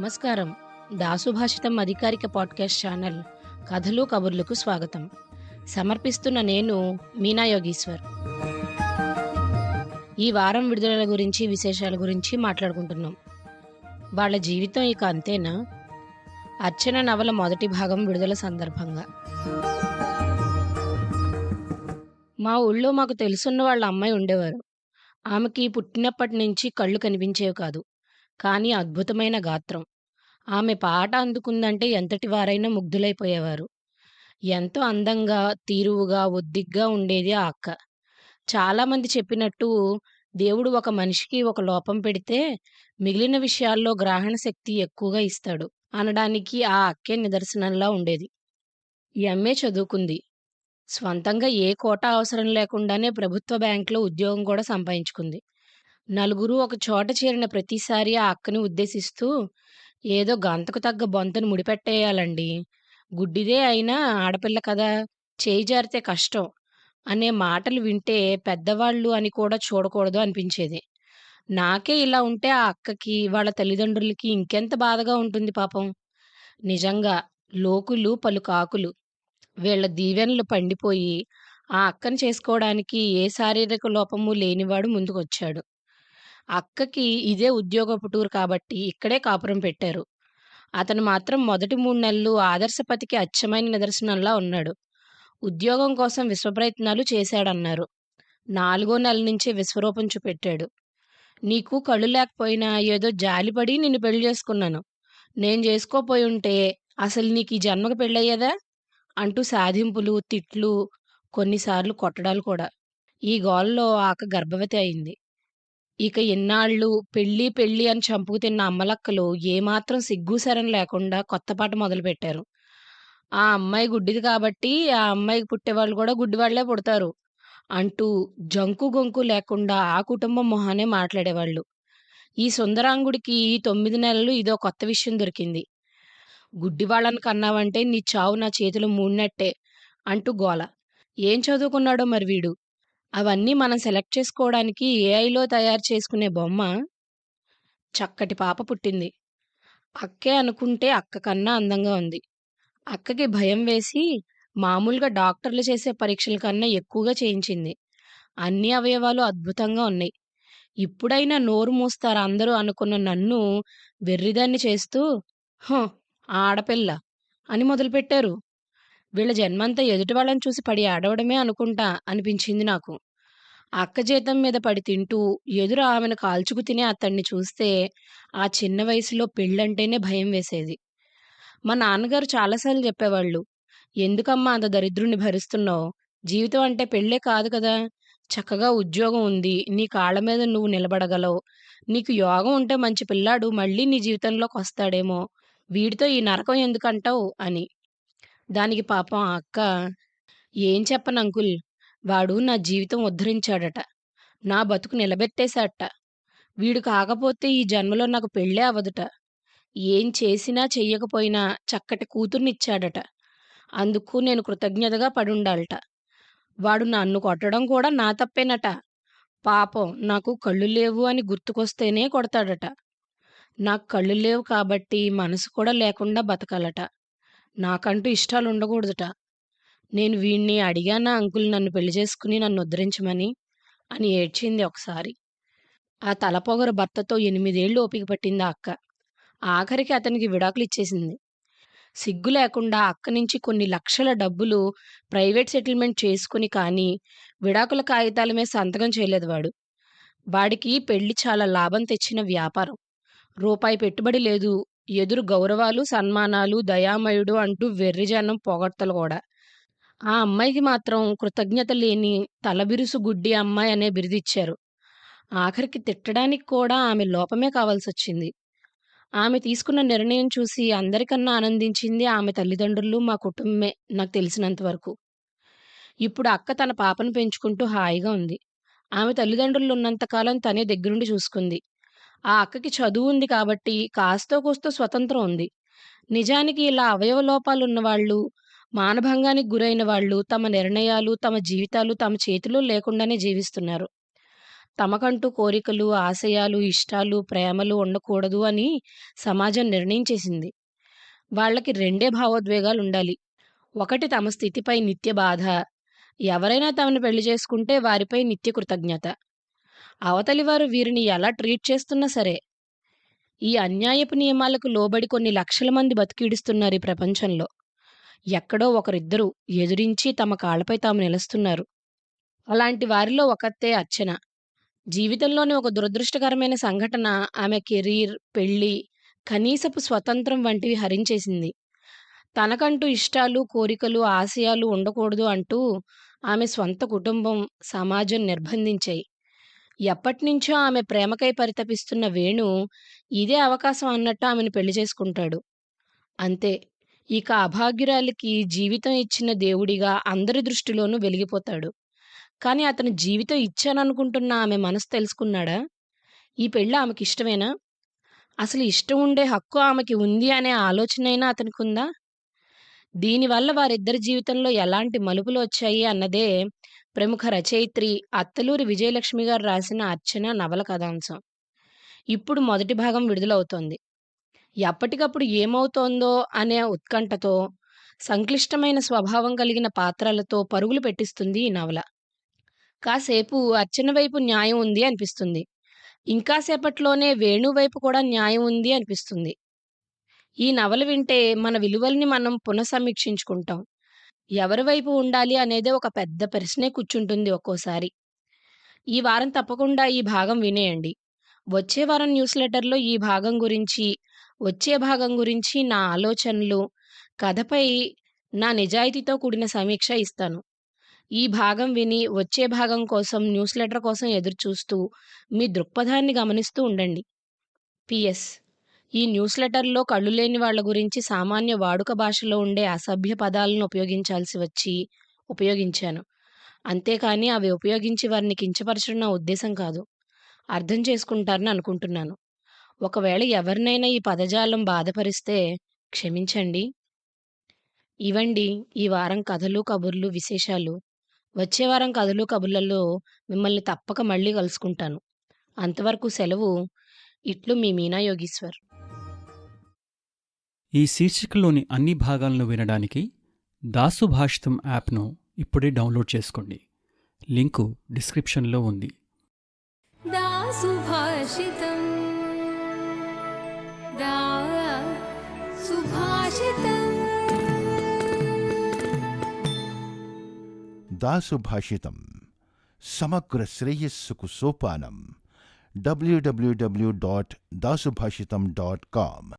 నమస్కారం. దాసుభాషితం అధికారిక podcast channel కథలు కబుర్లకు స్వాగతం. సమర్పిస్తున్న నేను మీనా యోగీశ్వర్. ఈ వారం విడుదలల గురించి విశేషాల గురించి మాట్లాడుకుంటున్నాం. వాళ్ళ జీవితం ఇక అంతేనా? అర్చన నవల మొదటి భాగం విడుదల సందర్భంగా. మా ఊళ్ళో మాకు తెలుసున్న వాళ్ళ అమ్మాయి ఉండేవారు. ఆమెకి పుట్టినప్పటి నుంచి కళ్ళు కనిపించేవి కాదు. కానీ అద్భుతమైన గాత్రం. ఆమె పాట అందుకుందంటే ఎంతటి వారైనా ముగ్ధులైపోయేవారు. ఎంతో అందంగా తీరువుగా ఒద్దిగ్గా ఉండేది ఆ అక్క. చాలామంది చెప్పినట్టు దేవుడు ఒక మనిషికి ఒక లోపం పెడితే మిగిలిన విషయాల్లో గ్రహణ శక్తి ఎక్కువగా ఇస్తాడు అనడానికి ఆ అక్కే నిదర్శనంలా ఉండేది. ఎంఏ చదువుకుంది. స్వంతంగా ఏ కోట అవసరం లేకుండానే ప్రభుత్వ బ్యాంకులో ఉద్యోగం కూడా సంపాదించుకుంది. నలుగురు ఒక చోట చేరిన ప్రతిసారి ఆ అక్కని ఉద్దేశిస్తూ ఏదో గంతకు తగ్గ బొంతను ముడిపెట్టేయాలండి. గుడ్డిదే అయినా ఆడపిల్ల కదా చేయి జారితే కష్టం అనే మాటలు వింటే పెద్దవాళ్ళు అని కూడా చూడకూడదు అనిపించేది. నాకే ఇలా ఉంటే ఆ అక్కకి వాళ్ళ తల్లిదండ్రులకి ఇంకెంత బాధగా ఉంటుంది పాపం. నిజంగా లోకులు పలు కాకులు. వీళ్ళ దీవెనలు పండిపోయి ఆ అక్కను చేసుకోవడానికి ఏ శారీరక లోపము లేనివాడు ముందుకొచ్చాడు. అక్కకి ఇదే ఉద్యోగపు టూర్ కాబట్టి ఇక్కడే కాపురం పెట్టారు. అతను మాత్రం మొదటి మూడు నెలలు ఆదర్శపతికి అచ్చమైన నిదర్శనంలా ఉన్నాడు. ఉద్యోగం కోసం విశ్వప్రయత్నాలు చేశాడన్నారు. నాలుగో నెల నుంచే విశ్వరూపం చూపెట్టాడు. నీకు కళ్ళు లేకపోయినా ఏదో జాలిపడి నిన్ను పెళ్ళి చేసుకున్నాను. నేను చేసుకోపోయి ఉంటే అసలు నీకు ఈ జన్మకు పెళ్ళయ్యేదా? అంటూ సాధింపులు తిట్లు కొన్నిసార్లు కొట్టడాలు కూడా. ఈ గోల్లో ఆక గర్భవతి అయింది. ఇక ఎన్నాళ్ళు పెళ్ళి పెళ్ళి అని చంపుకు తిన్న అమ్మలక్కలు ఏమాత్రం సిగ్గుసరం లేకుండా కొత్త పాట మొదలుపెట్టారు. ఆ అమ్మాయి గుడ్డిది కాబట్టి ఆ అమ్మాయికి పుట్టేవాళ్ళు కూడా గుడ్డివాళ్ళే పుడతారు అంటూ జంకు గొంకు లేకుండా ఆ కుటుంబం మొహానే మాట్లాడేవాళ్ళు. ఈ సుందరాంగుడికి ఈ తొమ్మిది నెలలు ఇదో కొత్త విషయం దొరికింది. గుడ్డివాళ్ళని కన్నావంటే నీ చావు నా చేతిలో మూడినట్టే అంటూ గోల. ఏం చదువుకున్నాడో మరి వీడు? అవన్నీ మనం సెలెక్ట్ చేసుకోవడానికి ఏఐలో తయారు చేసుకునే బొమ్మ చక్కటి పాప పుట్టింది. అక్కే అనుకుంటే అక్క కన్నా అందంగా ఉంది. అక్కకి భయం వేసి మామూలుగా డాక్టర్లు చేసే పరీక్షల కన్నా ఎక్కువగా చేయించింది. అన్ని అవయవాలు అద్భుతంగా ఉన్నాయి. ఇప్పుడైనా నోరు మూస్తారు అందరూ అనుకున్న నన్ను వెర్రిదాన్ని చేస్తూ హ ఆడపిల్ల అని మొదలుపెట్టారు. వీళ్ళ జన్మంతా ఎదుటి వాళ్ళని చూసి పడి ఆడవడమే అనుకుంటా అనిపించింది నాకు. అక్క జీతం మీద పడి తింటూ ఎదురు ఆమెను కాల్చుకు తినే అతన్ని చూస్తే ఆ చిన్న వయసులో పెళ్ళంటేనే భయం వేసేది. మా నాన్నగారు చాలాసార్లు చెప్పేవాళ్ళు ఎందుకమ్మా అంత దరిద్రుణ్ణి భరిస్తున్నావు? జీవితం అంటే పెళ్ళే కాదు కదా? చక్కగా ఉద్యోగం ఉంది నీ కాళ్ళ మీద నువ్వు నిలబడగలవు. నీకు యోగం ఉంటే మంచి పిల్లాడు మళ్ళీ నీ జీవితంలోకి వస్తాడేమో. వీడితో ఈ నరకం ఎందుకంటావు? అని. దానికి పాపం ఆ అక్క ఏం చెప్పను అంకుల్? వాడు నా జీవితం ఉద్ధరించాడట. నా బతుకు నిలబెట్టేశాడట. వీడు కాకపోతే ఈ జన్మలో నాకు పెళ్ళే అవదుట ఏం చేసినా చెయ్యకపోయినా చక్కటి కూతుర్నిచ్చాడట. అందుకు నేను కృతజ్ఞతగా పడుండాలట. వాడు నన్ను కొట్టడం కూడా నా తప్పేనట. పాపం నాకు కళ్ళు లేవు అని గుర్తుకొస్తేనే కొడతాడట. నాకు కళ్ళు లేవు కాబట్టి మనసు కూడా లేకుండా బతకాలట. నాకంటూ ఇష్టాలు ఉండకూడదుట. నేను వీణ్ణి అడిగానా అంకుల్ నన్ను పెళ్ళి చేసుకుని నన్ను ఉద్ధరించమని అని ఏడ్చింది ఒకసారి. ఆ తలపొగరు భర్తతో ఎనిమిదేళ్ళు ఓపిక పట్టింది ఆ అక్క. ఆఖరికి అతనికి విడాకులు ఇచ్చేసింది. సిగ్గు లేకుండా అక్క నుంచి కొన్ని లక్షల డబ్బులు ప్రైవేట్ సెటిల్మెంట్ చేసుకుని కానీ విడాకుల కాగితాల మీద సంతకం చేయలేదు వాడు. వాడికి పెళ్ళి చాలా లాభం తెచ్చిన వ్యాపారం. రూపాయి పెట్టుబడి లేదు ఎదురు గౌరవాలు సన్మానాలు దయామయుడు అంటూ వెర్రిజనం పొగడ్తలు కూడా. ఆ అమ్మాయికి మాత్రం కృతజ్ఞత లేని తలబిరుసు గుడ్డి అమ్మాయి అనే బిరుదిచ్చారు ఆఖరికి తిట్టడానికి కూడా ఆమె లోపమే కావాల్సి వచ్చింది ఆమె తీసుకున్న నిర్ణయం చూసి అందరికన్నా ఆనందించింది ఆమె తల్లిదండ్రులు మా కుటుంబమే నాకు తెలిసినంత వరకు. ఇప్పుడు అక్క తన పాపను పెంచుకుంటూ హాయిగా ఉంది. ఆమె తల్లిదండ్రులు ఉన్నంతకాలం తనే దగ్గరుండి చూసుకుంది. ఆ అక్కకి చదువు ఉంది కాబట్టి కాస్తో కూస్తో స్వతంత్రం ఉంది నిజానికి ఇలా అవయవ లోపాలు ఉన్నవాళ్ళు మానభంగానికి గురైన వాళ్ళు తమ నిర్ణయాలు తమ జీవితాలు తమ చేతిలో లేకుండానే జీవిస్తున్నారు తమకంటూ కోరికలు, ఆశయాలు, ఇష్టాలు, ప్రేమలు ఉండకూడదు అని సమాజం నిర్ణయించేసింది. వాళ్ళకి రెండే భావోద్వేగాలు ఉండాలి ఒకటి తమ స్థితిపై నిత్య బాధ. ఎవరైనా తమను పెళ్ళి చేసుకుంటే వారిపై నిత్య కృతజ్ఞత. అవతలి వారు వీరిని ఎలా ట్రీట్ చేస్తున్నా సరే. ఈ అన్యాయపు నియమాలకు లోబడి కొన్ని లక్షల మంది బతికిడుస్తున్నారు ఈ ప్రపంచంలో. ఎక్కడో ఒకరిద్దరు ఎదురించి తమ కాళ్ళపై తాము నిలుస్తున్నారు. అలాంటి వారిలో ఒకతే అర్చన. జీవితంలోని ఒక దురదృష్టకరమైన సంఘటన ఆమె కెరీర్, పెళ్ళి, కనీసపు స్వతంత్రం వంటివి హరించేసింది. తనకంటూ ఇష్టాలు, కోరికలు, ఆశయాలు ఉండకూడదు అంటూ ఆమె స్వంత కుటుంబం, సమాజం నిర్బంధించాయి. ఎప్పటినుంచో ఆమె ప్రేమకై పరితపిస్తున్న వేణు ఇదే అవకాశం అన్నట్టు ఆమెను పెళ్ళి చేసుకుంటాడు. అంతే. ఇక అభాగ్యురాలికి జీవితం ఇచ్చిన దేవుడిగా అందరి దృష్టిలోనూ వెలిగిపోతాడు. కానీ అతను జీవితం ఇచ్చాననుకుంటున్న ఆమె మనసు తెలుసుకున్నాడా? ఈ పెళ్ళి ఆమెకి ఇష్టమేనా అసలు ఇష్టం ఉండే హక్కు ఆమెకి ఉంది అనే ఆలోచనైనా అతనికుందా? దీనివల్ల వారిద్దరి జీవితంలో ఎలాంటి మలుపులు వచ్చాయి అన్నదే ప్రముఖ రచయిత్రి అత్తలూరి విజయలక్ష్మి గారు రాసిన 'అర్చన' నవల కథాంశం. ఇప్పుడు మొదటి భాగం విడుదలవుతోంది. ఎప్పటికప్పుడు ఏమవుతోందో అనే ఉత్కంఠతో, సంక్లిష్టమైన స్వభావం కలిగిన పాత్రలతో పరుగులు పెట్టిస్తుంది ఈ నవల. కాసేపు అర్చన వైపు న్యాయం ఉంది అనిపిస్తుంది. ఇంకాసేపట్లోనే వేణు వైపు కూడా న్యాయం ఉంది అనిపిస్తుంది. ఈ నవల వింటే మన విలువల్ని మనం పునఃసమీక్షించుకుంటాం. ఎవరి వైపు ఉండాలి అనేది ఒక పెద్ద ప్రశ్నే కూర్చుంటుంది ఒక్కోసారి. ఈ వారం తప్పకుండా ఈ భాగం వినేయండి. వచ్చే వారం న్యూస్ లెటర్‌లో ఈ భాగం గురించి, వచ్చే భాగం గురించి నా ఆలోచనలు, కథపై నా నిజాయితీతో కూడిన సమీక్ష ఇస్తాను. ఈ భాగం విని వచ్చే భాగం కోసం న్యూస్ లెటర్ కోసం ఎదురుచూస్తూ మీ దృక్పథాన్ని గమనిస్తూ ఉండండి. పిఎస్ ఈ న్యూస్ లెటర్‌లో కళ్ళు లేని వాళ్ళ గురించి సామాన్య వాడుక భాషలో ఉండే అసభ్య పదాలను ఉపయోగించాల్సి వచ్చి ఉపయోగించాను. అంతేకాని అవి ఉపయోగించి వారిని కించపరచడం నా ఉద్దేశం కాదు. అర్థం చేసుకుంటారని అనుకుంటున్నాను. ఒకవేళ ఎవరినైనా ఈ పదజాలం బాధపరిస్తే క్షమించండి. ఇవండి ఈ వారం కథలు, కబుర్లు, విశేషాలు. వచ్చే వారం కథలు, కబుర్లలో మిమ్మల్ని తప్పక మళ్ళీ కలుసుకుంటాను. అంతవరకు సెలవు. ఇట్లు మీ మీనా యోగీశ్వర్. ఈ శీర్షికలోని అన్ని భాగాలను వినడానికి దాసు భాషితం యాప్ను ఇప్పుడే డౌన్లోడ్ చేసుకోండి. లింకు డిస్క్రిప్షన్లో ఉంది. దాసుభాషితం. సమగ్ర శ్రేయస్సుకు సోపానం. WWW dot Dasubhashitam dot com